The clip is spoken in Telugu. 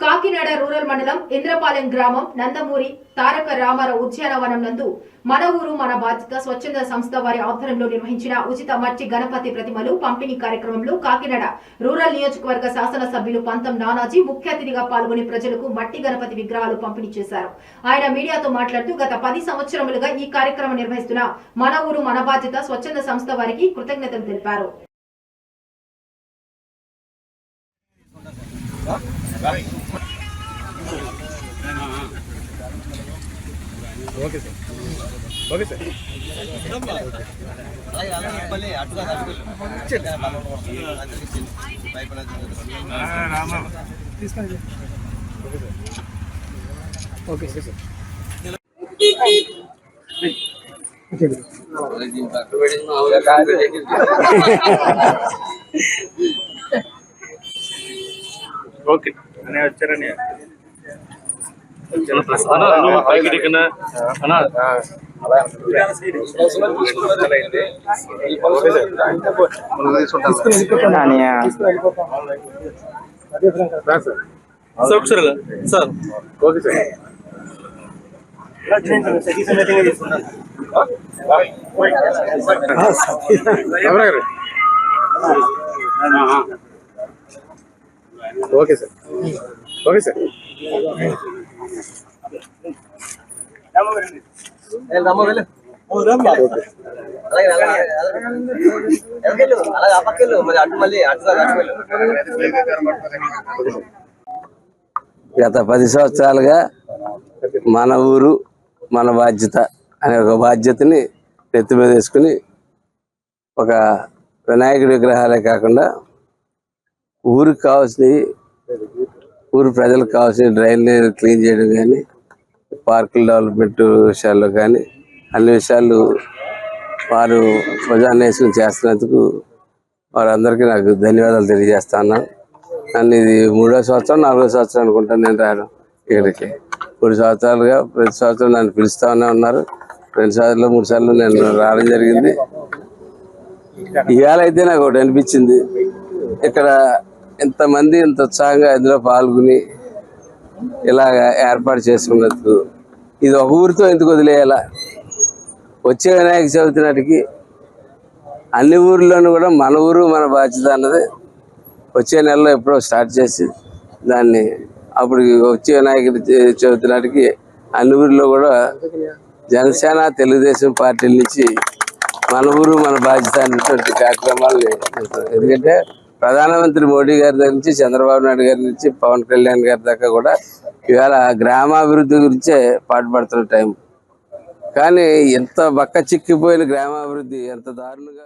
కాకినాడ రూరల్ మండలం ఇంద్రపాలెం గ్రామం నందమూరి తారక రామారావు ఉద్యానవనం నందు మన ఊరు మన బాధ్యత స్వచ్ఛంద సంస్థ వారి ఆధ్వర్యంలో నిర్వహించిన ఉచిత మట్టి గణపతి ప్రతిమలు పంపిణీ కార్యక్రమంలో కాకినాడ రూరల్ నియోజకవర్గ శాసనసభ్యులు పంతం నానాజీ ముఖ్య అతిథిగా పాల్గొని ప్రజలకు మట్టి గణపతి విగ్రహాలు పంపిణీ చేశారు. ఆయన మీడియాతో మాట్లాడుతూ గత పది సంవత్సరములుగా ఈ కార్యక్రమం నిర్వహిస్తున్న మన ఊరు మన బాధ్యత స్వచ్ఛంద సంస్థ వారికి కృతజ్ఞతలు తెలిపారు. Okay sir. ఓకే సార్ అలాగే అలాగే మళ్ళీ అటుగా ఓకే సార్ ఓకే అనే వచ్చారని పైకి దిక్కున అన్నా సార్ సార్ ఓకే సార్ ఎవరు ఓకే సార్. Okay sir. అలాగే ఆ పక్కెళ్ళు మరి అటు మళ్ళీ గత పది సంవత్సరాలుగా మన ఊరు మన బాధ్యత అనే ఒక బాధ్యతని నెత్తి మీద వేసుకుని ఒక వినాయకుడి విగ్రహాలే కాకుండా ఊరికి కావాల్సినవి ఊరు ప్రజలకు కావాల్సిన డ్రైన్లు క్లీన్ చేయడం కానీ పార్కుల డెవలప్మెంట్ విషయాల్లో కానీ అన్ని విషయాలు వారు ప్రజాన్వేషణ చేస్తున్నందుకు వారందరికీ నాకు ధన్యవాదాలు తెలియజేస్తా ఉన్నాను నన్ను ఇది మూడో సంవత్సరం నాలుగో సంవత్సరం అనుకుంటాను నేను రావడం ఇక్కడికి. మూడు సంవత్సరాలుగా ప్రతి సంవత్సరం నన్ను పిలుస్తానే ఉన్నారు. రెండు సార్లు మూడు సార్లు నేను రావడం జరిగింది. ఇవాళ అయితే నాకు ఒకటి అనిపించింది. ఇక్కడ ఇంతమంది ఇంత ఉత్సాహంగా ఇందులో పాల్గొని ఇలాగ ఏర్పాటు చేసుకున్నందుకు ఇది ఒక ఊరితో ఎందుకు వదిలేయాలా? వచ్చే వినాయక చవితి నాటికి అన్ని ఊర్లోనూ కూడా మన ఊరు మన బాధ్యత అన్నది వచ్చే నెలలో ఎప్పుడో స్టార్ట్ చేసి దాన్ని అప్పుడు వచ్చే వినాయకుడి చవితి నాటికి అన్ని ఊర్లో కూడా జనసేన తెలుగుదేశం పార్టీల నుంచి మన ఊరు మన బాధ్యత అనేటువంటి కార్యక్రమాలు ఎందుకంటే ప్రధానమంత్రి మోడీ గారి దగ్గర నుంచి చంద్రబాబు నాయుడు గారి నుంచి పవన్ కళ్యాణ్ గారి దాకా కూడా ఇవాళ గ్రామాభివృద్ధి గురించే పాటుపడుతున్న టైం. కానీ ఎంత బక్క చిక్కిపోయిన గ్రామాభివృద్ధి ఎంత దారుణంగా